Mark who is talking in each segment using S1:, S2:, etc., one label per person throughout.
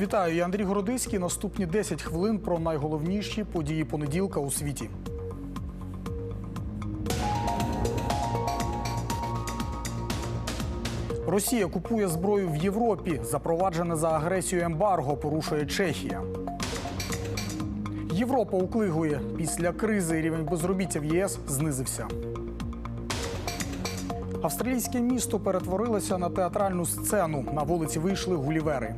S1: Вітаю, я Андрій Городиський. Наступні 10 хвилин про найголовніші події понеділка у світі. Росія купує зброю в Європі. Запроваджене за агресію ембарго порушує Чехія. Європа уклигує. Після кризи рівень безробіття в ЄС знизився. Австралійське місто перетворилося на театральну сцену. На вулиці вийшли гулівери.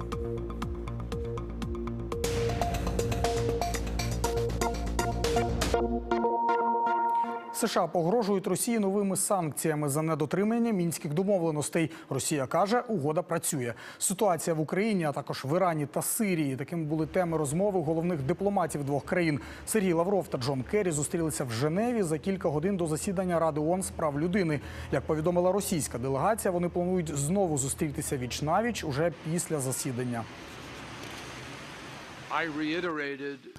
S1: США погрожують Росії новими санкціями за недотримання мінських домовленостей. Росія каже, угода працює. Ситуація в Україні, а також в Ірані та Сирії. Такими були теми розмови головних дипломатів двох країн. Сергій Лавров та Джон Керрі зустрілися в Женеві за кілька годин до засідання Ради ООН з прав людини. Як повідомила російська делегація, вони планують знову зустрітися віч навіч уже після засідання.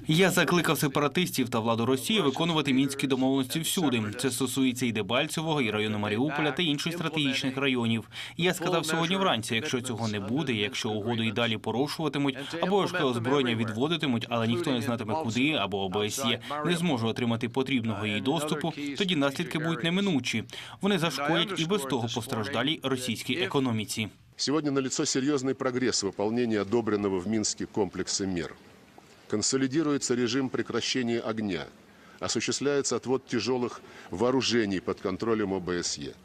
S2: Я закликав сепаратистів та владу Росії виконувати мінські домовленості всюди. Це стосується і Дебальцевого, і району Маріуполя та інших стратегічних районів. Я сказав сьогодні вранці, якщо цього не буде, якщо угоду і далі порушуватимуть, або важке озброєння відводитимуть, але ніхто не знатиме куди, або ОБСЄ не зможе отримати потрібного їй доступу, тоді наслідки будуть неминучі. Вони зашкодять і без того постраждалій російській економіці.
S3: Сегодня налицо серьезный прогресс в выполнении одобренного в Минске комплекса мер. Консолидируется режим прекращения огня, осуществляется отвод тяжелых вооружений под контролем ОБСЕ.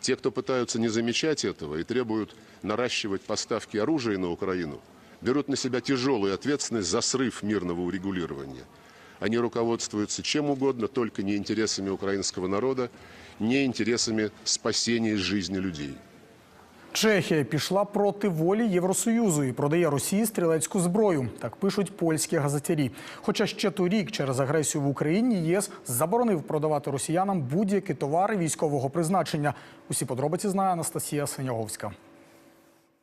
S3: Те, кто пытаются не замечать этого и требуют наращивать поставки оружия на Украину, берут на себя тяжелую ответственность за срыв мирного урегулирования. Они руководствуются чем угодно, только не интересами украинского народа, не интересами спасения жизни людей.
S1: Чехія пішла проти волі Євросоюзу і продає Росії стрілецьку зброю. Так пишуть польські газетярі. Хоча ще торік через агресію в Україні ЄС заборонив продавати росіянам будь-які товари військового призначення. Усі подробиці знає Анастасія Синяговська.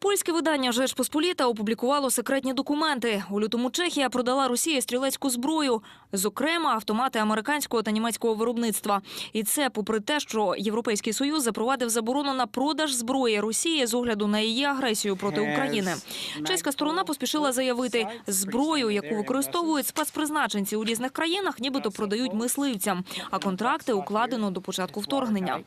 S4: Польське видання «Жеч Посполіта» опублікувало секретні документи. У лютому Чехія продала Росії стрілецьку зброю, зокрема автомати американського та німецького виробництва. І це попри те, що Європейський Союз запровадив заборону на продаж зброї Росії з огляду на її агресію проти України. Чеська сторона поспішила заявити, зброю, яку використовують спецпризначенці у різних країнах, нібито продають мисливцям, а контракти укладено до початку вторгнення.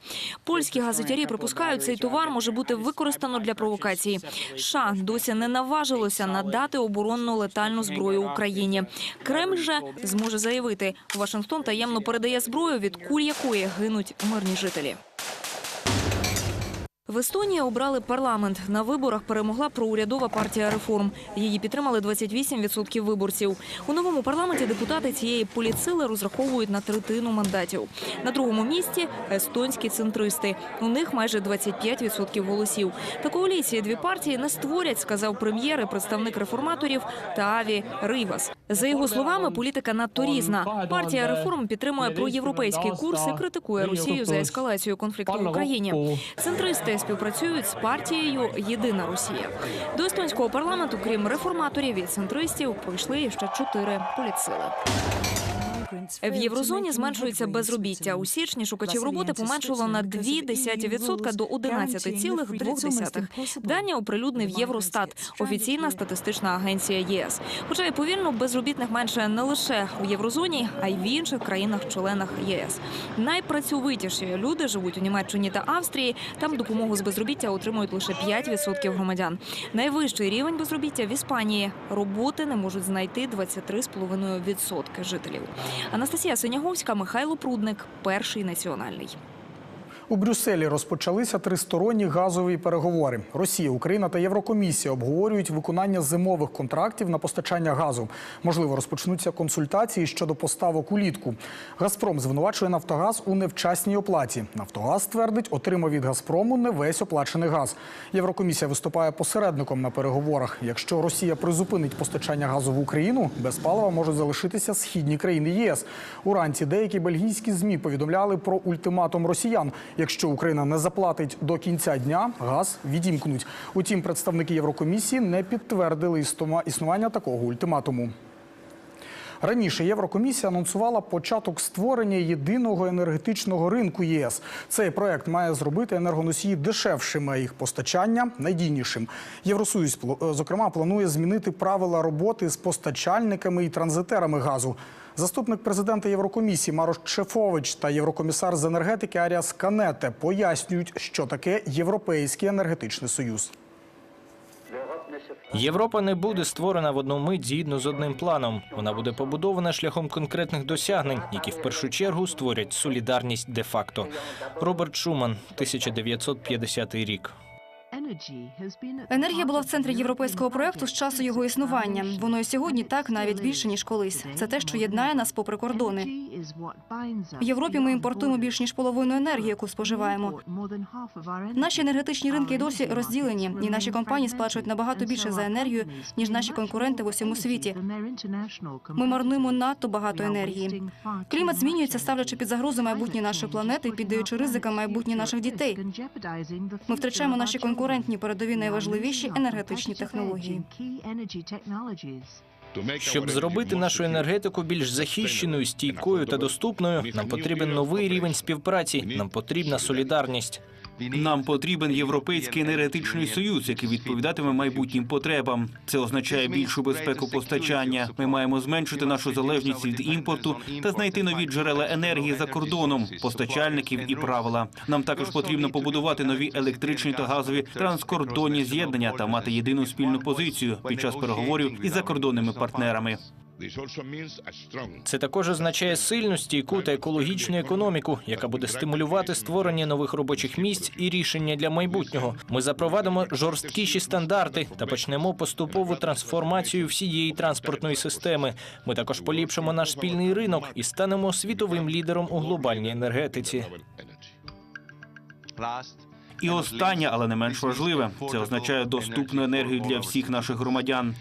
S4: Польські газетярі припускають, цей товар може бути використано для провокації. США досі не наважилося надати оборонну летальну зброю Україні. Кремль же зможе заявити, Вашингтон таємно передає зброю, від куль якої гинуть мирні жителі. В Естонії обрали парламент. На виборах перемогла проурядова партія реформ. Її підтримали 28% виборців. У новому парламенті депутати цієї політсили розраховують на третину мандатів. На другому місці естонські центристи. У них майже 25% голосів. Та коаліції дві партії не створять, сказав прем'єр і представник реформаторів Тааві Ривас. За його словами, політика надто різна. Партія реформ підтримує проєвропейський курс і критикує Росію за ескалацію конфлікту в Україні. Центристи співпрацюють з партією Єдина Росія. До естонського парламенту, крім реформаторів і центристів, пройшли ще чотири політсили. В єврозоні зменшується безробіття. У січні шукачів роботи поменшило на 0,2% до 11,2%. Дані оприлюднив Євростат, офіційна статистична агенція ЄС. Хоча і повільно безробітних менше не лише у єврозоні, а й в інших країнах-членах ЄС. Найпрацьовитіші люди живуть у Німеччині та Австрії. Там допомогу з безробіття отримують лише 5% громадян. Найвищий рівень безробіття в Іспанії. Роботи не можуть знайти 23,5% жителів. Анастасія Синяговська, Михайло Прудник, перший національний.
S1: У Брюсселі розпочалися тристоронні газові переговори. Росія, Україна та Єврокомісія обговорюють виконання зимових контрактів на постачання газу. Можливо, розпочнуться консультації щодо поставок улітку. Газпром звинувачує Нафтогаз у невчасній оплаті. Нафтогаз твердить, отримав від Газпрому не весь оплачений газ. Єврокомісія виступає посередником на переговорах. Якщо Росія призупинить постачання газу в Україну, без палива можуть залишитися східні країни ЄС. Уранці деякі бельгійські змі повідомляли про ультиматум росіян. Якщо Україна не заплатить до кінця дня, газ відімкнуть. Утім, представники Єврокомісії не підтвердили існування такого ультиматуму. Раніше Єврокомісія анонсувала початок створення єдиного енергетичного ринку ЄС. Цей проект має зробити енергоносії дешевшими, а їх постачання надійнішим. Євросоюз, пл- зокрема, планує змінити правила роботи з постачальниками і транзитерами газу. Заступник президента Єврокомісії Марош Шефович та єврокомісар з енергетики Аріас Канете пояснюють, що таке Європейський енергетичний союз.
S5: Європа не буде створена в одну мить згідно з одним планом. Вона буде побудована шляхом конкретних досягнень, які в першу чергу створять солідарність де-факто. Роберт Шуман, 1950 рік.
S6: Енергія була в центрі європейського проекту з часу його існування. Воно і сьогодні так навіть більше ніж колись. Це те, що єднає нас попри кордони. В Європі ми імпортуємо більш ніж половину енергії, яку споживаємо. Наші енергетичні ринки й досі розділені, і наші компанії сплачують набагато більше за енергію, ніж наші конкуренти в усьому світі. Ми марнуємо надто багато енергії. Клімат змінюється, ставлячи під загрозу майбутнє нашої планети піддаючи ризикам майбутнє наших дітей. Ми втрачаємо наші конкурентні передові найважливіші енергетичні технології.
S5: Щоб зробити нашу енергетику більш захищеною, стійкою та доступною, нам потрібен новий рівень співпраці. Нам потрібна солідарність.
S2: Нам потрібен європейський енергетичний союз, який відповідатиме майбутнім потребам. Це означає більшу безпеку постачання. Ми маємо зменшити нашу залежність від імпорту та знайти нові джерела енергії за кордоном, постачальників і правила. Нам також потрібно побудувати нові електричні та газові транскордонні з'єднання та мати єдину спільну позицію під час переговорів із закордонними партнерами.
S5: Це також означає сильну, стійку та екологічну економіку, яка буде стимулювати створення нових робочих місць і рішення для майбутнього. Ми запровадимо жорсткіші стандарти та почнемо поступову трансформацію всієї транспортної системи. Ми також поліпшимо наш спільний ринок і станемо світовим лідером у глобальній енергетиці.
S2: І останнє, але не менш важливе, це означає доступну енергію для всіх наших громадян.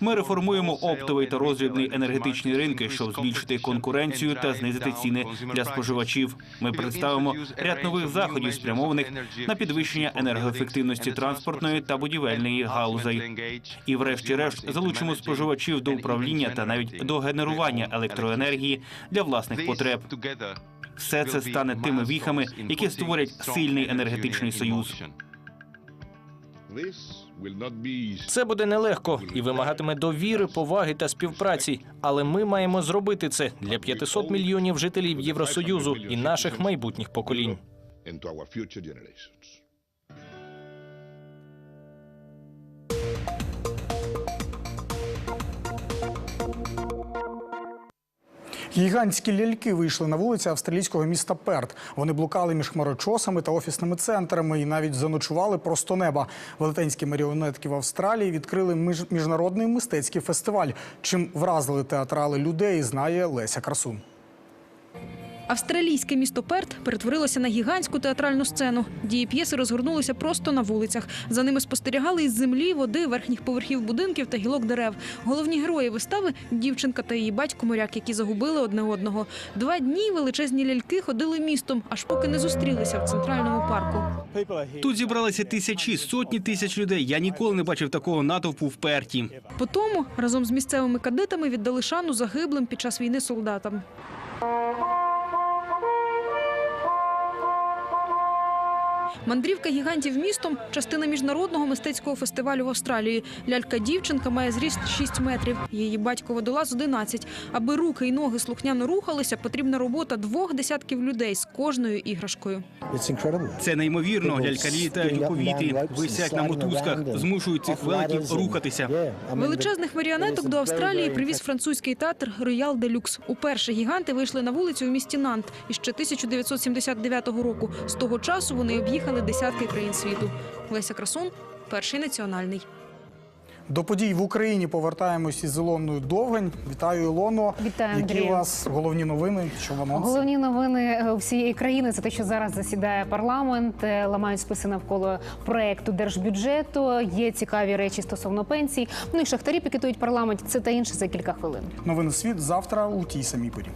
S2: Ми реформуємо оптовий та роздрібний енергетичні ринки, щоб збільшити конкуренцію та знизити ціни для споживачів. Ми представимо ряд нових заходів, спрямованих на підвищення енергоефективності транспортної та будівельної галузей. І, врешті-решт, залучимо споживачів до управління та навіть до генерування електроенергії для власних потреб. Все це стане тими віхами, які створять сильний енергетичний союз.
S5: Це буде нелегко і вимагатиме довіри, поваги та співпраці. Але ми маємо зробити це для 500 мільйонів жителів Євросоюзу і наших майбутніх поколінь.
S1: Гігантські ляльки вийшли на вулиці австралійського міста Перт. Вони блукали між хмарочосами та офісними центрами і навіть заночували просто неба. Велетенські маріонетки в Австралії відкрили між- міжнародний мистецький фестиваль. Чим вразили театрали людей, знає Леся Красун.
S7: Австралійське місто Перт перетворилося на гігантську театральну сцену. Дії п'єси розгорнулися просто на вулицях. За ними спостерігали із землі, води, верхніх поверхів будинків та гілок дерев. Головні герої вистави дівчинка та її батько моряк, які загубили одне одного. Два дні величезні ляльки ходили містом, аж поки не зустрілися в центральному парку.
S2: Тут зібралися тисячі, сотні тисяч людей. Я ніколи не бачив такого натовпу в Перті.
S7: По тому разом з місцевими кадетами віддали шану загиблим під час війни солдатам. Мандрівка гігантів містом частина міжнародного мистецького фестивалю в Австралії. Лялька дівчинка має зріст 6 метрів. Її батько водолаз 11. Аби руки і ноги слухняно рухалися, потрібна робота двох десятків людей з кожною іграшкою.
S2: Це неймовірно. Лялька літають у повітрі, висять на мотузках, змушують цих велетів рухатися.
S7: Величезних маріонеток до Австралії привіз французький театр Роял де Люкс. Уперше гіганти вийшли на вулицю у місті Нант іще 1979 року. З того часу вони об'їхали десятки країн світу. Леся Красун, перший національний.
S1: До подій в Україні повертаємось із Ілоною Довгань. Вітаю, Ілоно.
S8: Вітаю,
S1: Які у вас головні новини? Що в анонсі?
S8: Головні новини е, всієї країни це те, що зараз засідає парламент, е, ламають списи навколо проекту держбюджету. Є цікаві речі стосовно пенсій. Ну і шахтарі пікетують парламент. Це та інше за кілька хвилин.
S1: Новини світ завтра у тій самій порі.